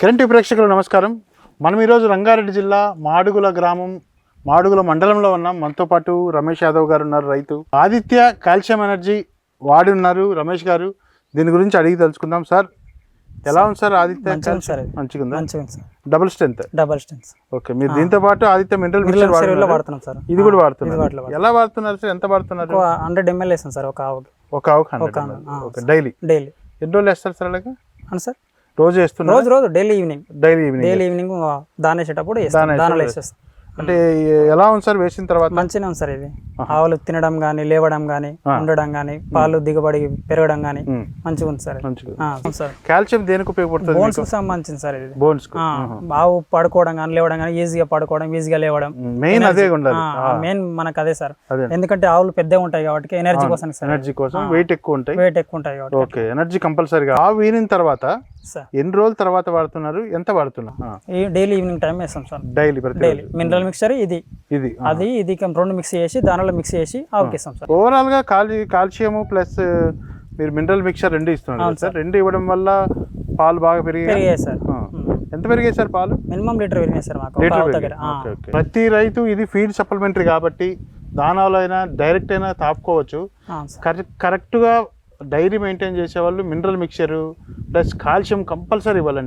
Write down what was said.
Current ప్రేక్షకులు నమస్కారం. మనం ఈరోజు రంగారెడ్డి జిల్లా మాడుగుల గ్రామం మాడుగుల మండలంలో ఉన్నాం. మనతో పాటు రమేష్ యాదవ్ గారు ఉన్నారు రైతు. ఆదిత్య కాల్షియం ఎనర్జీ వాడి ఉన్నారు రమేష్ గారు. దీని గురించి అడిగి తెలుసుకుందాం సార్. ఎలా ఉంది సార్ ఆదిత్య మంచిగా double strength double strength okay మీరు దీంతో పాటు ఆదిత్య మినరల్ మిక్చర్ వాడుతున్నాం సార్. ఇది కూడా వాడుతున్నారు. ఎలా వాడుతున్నారు సార్? ఎంత వాడుతున్నారు? హండ్రెడ్ ఎంఎల్ వేసాం సార్ ఒక ఆవుకి. ఒక ఆవుకు హండ్రెడ్ డైలీ? డైలీ. ఎన్ని రోజులు వేస్తారు సార్ అలాగా? సార్. రోజు వేస్తున్నారు రోజు రోజు daily evening. Daily evening. Daily evening దాన వేసేటప్పుడు దానాలు వేసేస్తాం. అంటే ఎలా ఉంది సార్ వేసిన తర్వాత? మంచిగానే ఉంది సార్ ఇది. ఆవులు తినడం కానీ లేవడం కానీ ఉండడం కానీ పాలు దిగుబడి పెరగడం కానీ మంచిగా ఉంది సార్. మంచిగా సార్. కాల్షియం దేనికి ఉపయోగపడుతుంది బోన్స్కు సంబంధించింది సార్ ఇది. బోన్స్ ఆవు పడుకోవడం కానీ లేవడం కానీ ఈజీగా పడుకోవడం ఈజీగా లేవడం. మెయిన్ అదే ఉండాలి. మెయిన్ మనకు అదే సార్. ఎందుకంటే ఆవులు పెద్దగా ఉంటాయి కాబట్టి ఎనర్జీ కోసం ఎనర్జీ కోసం వెయిట్ ఎక్కువ ఉంటాయి. వెయిట్ ఎక్కువ ఉంటాయి కాబట్టి. ఓకే ఎనర్జీ కంపల్సరీగా ఆ వీనిన తర్వాత సార్. ఎన్ని రోజుల తర్వాత వాడుతున్నారు? ఎంత వాడుతున్నారు? డైలీ ఈవినింగ్ టైం వేస్తాం sir. Daily daily. Mineral mixture ఇది. ఇది అది ఇది రెండు మిక్స్ చేసి దానిలో మిక్స్ చేసి ఆవుకి ఇస్తాం సార్. ఓవరాల్గా కాల్షి కాల్షియం ప్లస్ మీరు మినరల్ మిక్చర్ రెండు ఇస్తున్నారు సార్. రెండు ఇవ్వడం వల్ల పాలు బాగా పెరిగి పెరిగాయి సార్. ఎంత పెరిగాయి సార్ పాలు? మినిమం లీటర్ పెరిగాయి సార్ మాకు. లీటర్. దగ్గర. ప్రతి రైతు ఇది ఫీడ్ సప్లిమెంటరీ కాబట్టి దానాలు అయినా డైరెక్ట్ అయినా తాపుకోవచ్చు. కరెక్ట్గా డైరీ మెయింటైన్ చేసే వాళ్ళు mineral mixture plus calcium compulsory ఇవ్వాలండి.